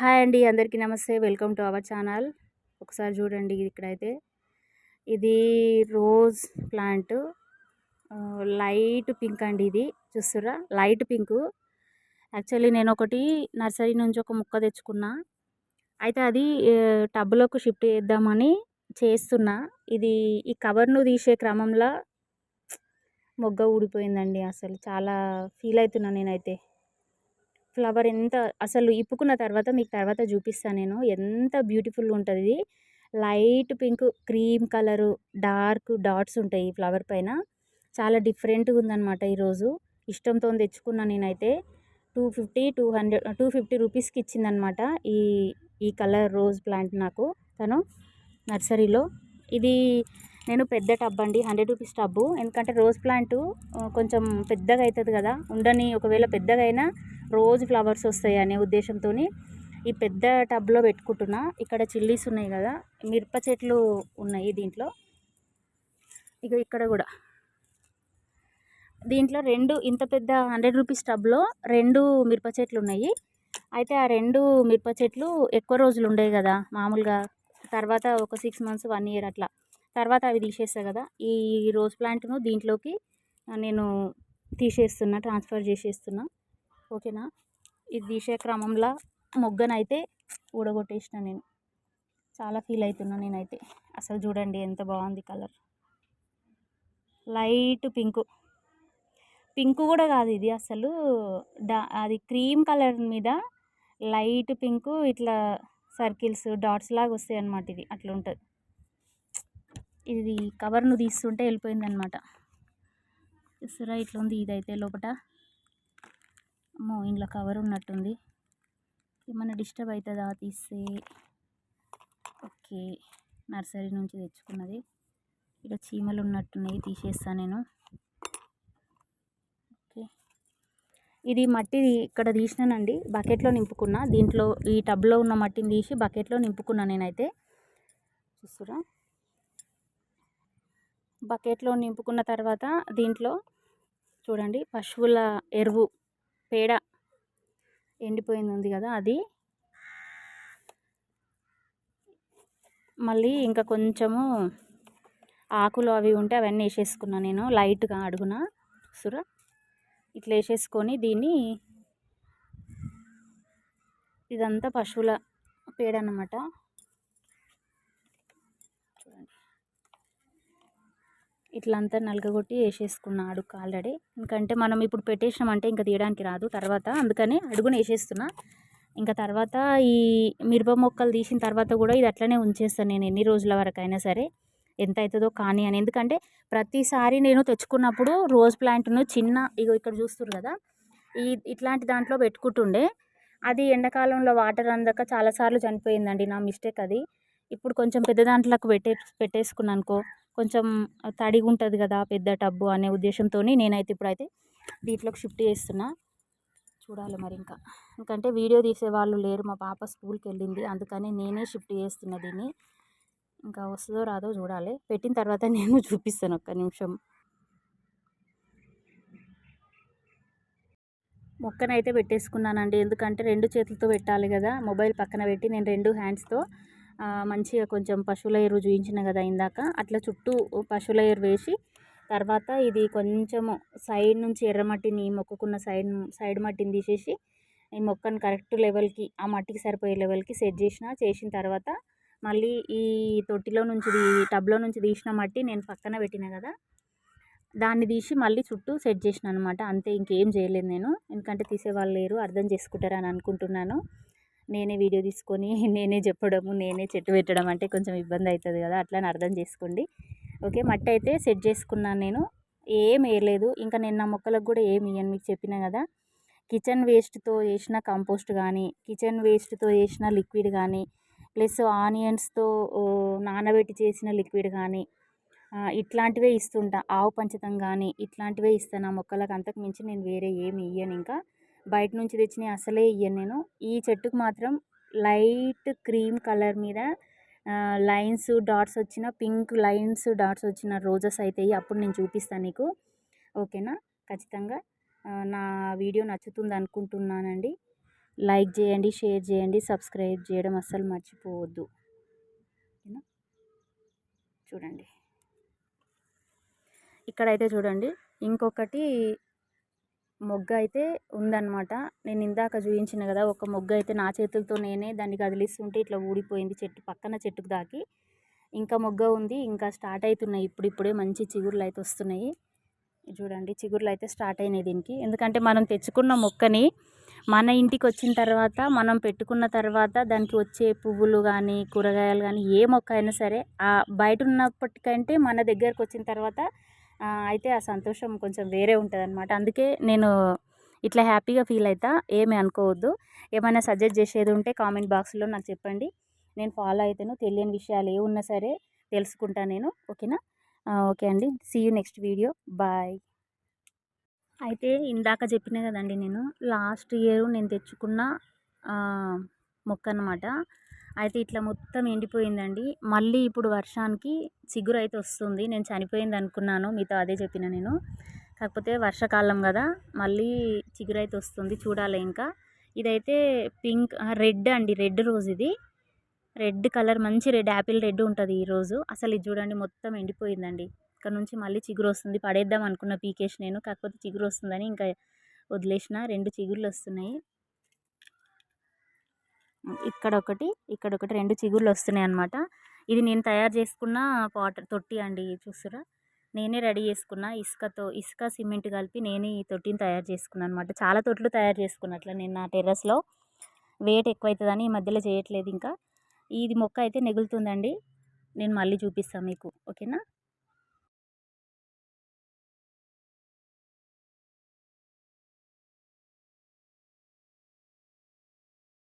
Hi అండి అందరికీ నమస్తే. Welcome to our channel. ఒకసారి చూడండి ఇక్కడైతే. ఇది రోజ్ ప్లాంట్. లైట్ పింక్ అండి ఇది. చూస్తురా లైట్ పింక్. యాక్చువల్లీ నేను ఒకటి నర్సరీ నుంచి ఒక ముక్క తెచ్చుకున్నా. అయితే అది టబ్లోకి షిఫ్ట్ చేద్దామని చేస్తున్నా. ఇది ఈ కవర్ను తీసే క్రమంలో మొగ్గ ఊడిపోయిందండి అసలు. చాలా ఫీల్ అవుతున్నా నేనైతే. ఫ్లవర్ ఎంత అసలు ఇప్పుకున్న తర్వాత మీకు తర్వాత చూపిస్తాను నేను. ఎంత బ్యూటిఫుల్గా ఉంటుంది light pink cream colour dark dots ఉంటాయి ఈ ఫ్లవర్ పైన. చాలా డిఫరెంట్గా ఉందన్నమాట ఈరోజు ఇష్టంతో తెచ్చుకున్నా నేనైతే. Two fifty two hundred two fifty రూపీస్కి ఇచ్చిందనమాట ఈ ఈ కలర్ రోజ్ ప్లాంట్ నాకు తను నర్సరీలో. ఇది నేను పెద్ద టబ్ అండి హండ్రెడ్ రూపీస్ టబ్బు. ఎందుకంటే రోజ్ ప్లాంట్ కొంచెం పెద్దగా అవుతుంది కదా. ఉండని ఒకవేళ పెద్దగా అయినా రోజు ఫ్లవర్స్ వస్తాయి అనే ఉద్దేశంతో ఈ పెద్ద టబ్లో పెట్టుకుంటున్నా. ఇక్కడ చిల్లీస్ ఉన్నాయి కదా మిరప చెట్లు ఉన్నాయి దీంట్లో. ఇక ఇక్కడ కూడా. దీంట్లో రెండు ఇంత పెద్ద హండ్రెడ్ రూపీస్ టబ్లో రెండు మిరప చెట్లు ఉన్నాయి. అయితే ఆ రెండు మిరప చెట్లు ఎక్కువ రోజులు ఉండేవి కదా మామూలుగా తర్వాత ఒక సిక్స్ మంత్స్ వన్ ఇయర్ అట్లా. తర్వాత అవి తీసేస్తా కదా ఈ రోజ్ ప్లాంట్ను దీంట్లోకి నేను తీసేస్తున్నా ట్రాన్స్ఫర్ చేసేస్తున్నా. ఓకేనా? ఇది తీసే క్రమంలో మొగ్గనైతే ఊడగొట్టేసిన నేను. చాలా ఫీల్ అవుతున్నా నేనైతే. అసలు చూడండి ఎంత బాగుంది కలర్. Light pink. పింక్ కూడా కాదు ఇది అసలు డా అది క్రీమ్ కలర్ మీద లైట్ పింక్ ఇట్లా సర్కిల్స్ డాట్స్ లాగా వస్తాయి అన్నమాట ఇది. అట్లా ఉంటుంది. ఇది కవర్ను తీస్తుంటే వెళ్ళిపోయింది అనమాట చూస్తారా ఇట్లా ఉంది ఇదైతే లోపల అమ్మో ఇంట్లో కవర్ ఉన్నట్టుంది. ఏమైనా డిస్టర్బ్ అవుతుందా తీస్తే. ఓకే. నర్సరీ నుంచి తెచ్చుకున్నది. ఇక్కడ చీమలు ఉన్నట్టున్నాయి తీసేస్తాను నేను. ఓకే. ఇది మట్టి ఇక్కడ తీసినానండి. బకెట్లో నింపుకున్నా. దీంట్లో ఈ టబ్లో ఉన్న మట్టిని తీసి బకెట్లో నింపుకున్నా నేనైతే. చూస్తురా. బకెట్లో నింపుకున్న తర్వాత దీంట్లో చూడండి పశువుల ఎరువు. పేడ ఎండిపోయింది ఉంది కదా అది. మళ్ళీ ఇంకా కొంచెము ఆకులు అవి ఉంటే అవన్నీ వేసేసుకున్నా నేను లైట్గా అడుగున సుర. ఇట్లా వేసేసుకొని దీన్ని ఇదంతా పశువుల పేడ అన్నమాట. ఇట్లా అంతా నలగగొట్టి వేసేసుకున్న అడుగు ఆల్రెడీ. ఎందుకంటే మనం ఇప్పుడు పెట్టేసినామంటే ఇంకా తీయడానికి రాదు తర్వాత. అందుకని అడుగున వేసేస్తున్నా ఇంకా తర్వాత ఈ మిరప మొక్కలు తీసిన తర్వాత కూడా ఇది అట్లనే ఉంచేస్తాను నేను ఎన్ని రోజుల వరకు అయినా సరే. ఎంత అవుతుందో కానీ అని. ఎందుకంటే ప్రతిసారి నేను తెచ్చుకున్నప్పుడు రోజ్ ప్లాంట్ను చిన్న ఇగో ఇక్కడ చూస్తున్నారు కదా ఈ ఇట్లాంటి దాంట్లో పెట్టుకుంటుండే. అది ఎండాకాలంలో వాటర్ అందక చాలాసార్లు చనిపోయిందండి నా మిస్టేక్ అది. ఇప్పుడు కొంచెం పెద్ద దాంట్లోకి పెట్టే పెట్టేసుకున్నాను అనుకో కొంచెం తడిగా ఉంటుంది కదా పెద్ద టబ్బు అనే ఉద్దేశంతో నేనైతే ఇప్పుడైతే దీంట్లోకి షిఫ్ట్ చేస్తున్నా. చూడాలి మరి ఇంకా. ఎందుకంటే వీడియో తీసే వాళ్ళు లేరు మా పాప స్కూల్కి వెళ్ళింది అందుకని నేనే షిఫ్ట్ చేస్తున్నా దీన్ని. ఇంకా వస్తుందో రాదో చూడాలి. పెట్టిన తర్వాత నేను చూపిస్తాను ఒక్క నిమిషం. మొక్కనైతే పెట్టేసుకున్నానండి. ఎందుకంటే రెండు చేతులతో పెట్టాలి కదా. మొబైల్ పక్కన పెట్టి నేను రెండు హ్యాండ్స్తో మంచిగా కొంచెం పశువుల ఎరువు చూపించిన కదా ఇందాక. అట్లా చుట్టూ పశువుల ఎరువు వేసి తర్వాత ఇది కొంచెము సైడ్ నుంచి ఎర్రమట్టిని మొక్కుకున్న సైడ్ సైడ్ మట్టిని తీసేసి ఈ మొక్కను కరెక్ట్ లెవెల్కి ఆ మట్టికి సరిపోయే లెవెల్కి సెట్ చేసిన చేసిన తర్వాత మళ్ళీ ఈ తొట్టిలో నుంచి టబ్లో నుంచి తీసిన మట్టి నేను పక్కన పెట్టిన కదా దాన్ని తీసి మళ్ళీ చుట్టూ సెట్ చేసిన అనమాట అంతే ఇంకేం చేయలేదు నేను. ఎందుకంటే తీసేవాళ్ళు లేరు అర్థం చేసుకుంటారని అనుకుంటున్నాను. నేనే వీడియో తీసుకొని నేనే చెప్పడము నేనే చెట్టు పెట్టడం అంటే కొంచెం ఇబ్బంది అవుతుంది కదా అట్లా అర్థం చేసుకోండి. ఓకే మట్టి అయితే సెట్ చేసుకున్నాను నేను. ఏం వేయలేదు ఇంకా నేను నా మొక్కలకు కూడా ఏమి ఇయ్యను మీకు చెప్పిన కదా. కిచెన్ వేస్ట్తో చేసిన కంపోస్ట్ కానీ కిచెన్ వేస్ట్తో చేసిన లిక్విడ్ కానీ ప్లస్ ఆనియన్స్తో నానబెట్టి చేసిన లిక్విడ్ కానీ ఇట్లాంటివే ఇస్తుంటా. ఆవు పంచతం కానీ ఇట్లాంటివే ఇస్తాను. ఆ మొక్కలకు అంతకు మించి నేను వేరే ఏమి ఇయ్యను ఇంకా. బయట నుంచి తెచ్చినవి అసలే ఇయ్యను నేను. ఈ చెట్టుకు మాత్రం లైట్ క్రీమ్ కలర్ మీద లైన్స్ డాట్స్ వచ్చిన పింక్ లైన్స్ డాట్స్ వచ్చిన రోజెస్ అవుతాయి అప్పుడు నేను చూపిస్తాను నీకు. ఓకేనా? ఖచ్చితంగా నా వీడియో నచ్చుతుంది అనుకుంటున్నానండి. లైక్ చేయండి షేర్ చేయండి సబ్స్క్రైబ్ చేయడం అస్సలు మర్చిపోవద్దు. ఓకేనా? చూడండి. ఇక్కడైతే చూడండి ఇంకొకటి మొగ్గ అయితే ఉందన్నమాట. నేను ఇందాక చూపించిన కదా ఒక మొగ్గ అయితే నా చేతులతో నేనే దాన్ని కదిలిస్తుంటే ఇట్లా ఊడిపోయింది చెట్టు పక్కన చెట్టుకు దాకి. ఇంకా మొగ్గ ఉంది ఇంకా స్టార్ట్ అవుతున్నాయి ఇప్పుడిప్పుడే మంచి చిగురులు అయితే వస్తున్నాయి. చూడండి చిగురులు అయితే స్టార్ట్ అయినాయి దీనికి. ఎందుకంటే మనం తెచ్చుకున్న మొక్కని మన ఇంటికి వచ్చిన తర్వాత మనం పెట్టుకున్న తర్వాత దానికి వచ్చే పువ్వులు కానీ కూరగాయలు కానీ ఏ మొక్క అయినా సరే ఆ బయట ఉన్నప్పటికంటే మన దగ్గరకు వచ్చిన తర్వాత అయితే ఆ సంతోషం కొంచెం వేరే ఉంటుంది అనమాట అందుకే నేను ఇట్లా హ్యాపీగా ఫీల్ అవుతా ఏమి అనుకోవద్దు. ఏమైనా సజెస్ట్ చేసేది ఉంటే కామెంట్ బాక్స్లో నాకు చెప్పండి. నేను ఫాలో అవుతాను తెలియని విషయాలు ఏ ఉన్నా సరే తెలుసుకుంటా నేను. ఓకేనా? ఓకే అండి. See you next video bye అయితే ఇందాక చెప్పిన కదండి నేను లాస్ట్ ఇయర్ నేను తెచ్చుకున్న మొక్క అన్నమాట. అయితే ఇట్లా మొత్తం ఎండిపోయిందండి. మళ్ళీ ఇప్పుడు వర్షానికి చిగురు అయితే వస్తుంది. నేను చనిపోయింది అనుకున్నాను. మీతో అదే చెప్పిన నేను. కాకపోతే వర్షాకాలం కదా. మళ్ళీ చిగురు అయితే వస్తుంది. చూడాలి ఇంకా. ఇదైతే పింక్ రెడ్ అండి. రెడ్ రోజు ఇది. రెడ్ కలర్ మంచి రెడ్ యాపిల్ రెడ్ ఉంటుంది ఈరోజు అసలు ఇది చూడండి మొత్తం ఎండిపోయిందండి. ఇక్కడ నుంచి మళ్ళీ చిగురు వస్తుంది. పడేద్దాం అనుకున్న పీకేష్ నేను. కాకపోతే చిగురు వస్తుందని ఇంకా వదిలేసిన. రెండు చిగుర్లు వస్తున్నాయి. ఇక్కడ ఒకటి ఇక్కడ ఒకటి రెండు చిగుళ్ళు వస్తున్నాయి అనమాట ఇది నేను తయారు చేసుకున్న వాటర్ తొట్టి అండి చూసారా నేనే రెడీ చేసుకున్న ఇసుకతో ఇసుక సిమెంట్ కలిపి నేనే ఈ తొట్టిని తయారు చేసుకున్నాను అనమాట చాలా తొట్లు తయారు చేసుకున్నట్లు నేను నా టెర్రస్లో. వెయిట్ ఎక్కువ అవుతుందని ఈ మధ్యలో చేయట్లేదు ఇంకా. ఇది మొక్క అయితే నెగులుతుందండి. నేను మళ్ళీ చూపిస్తాను మీకు. ఓకేనా?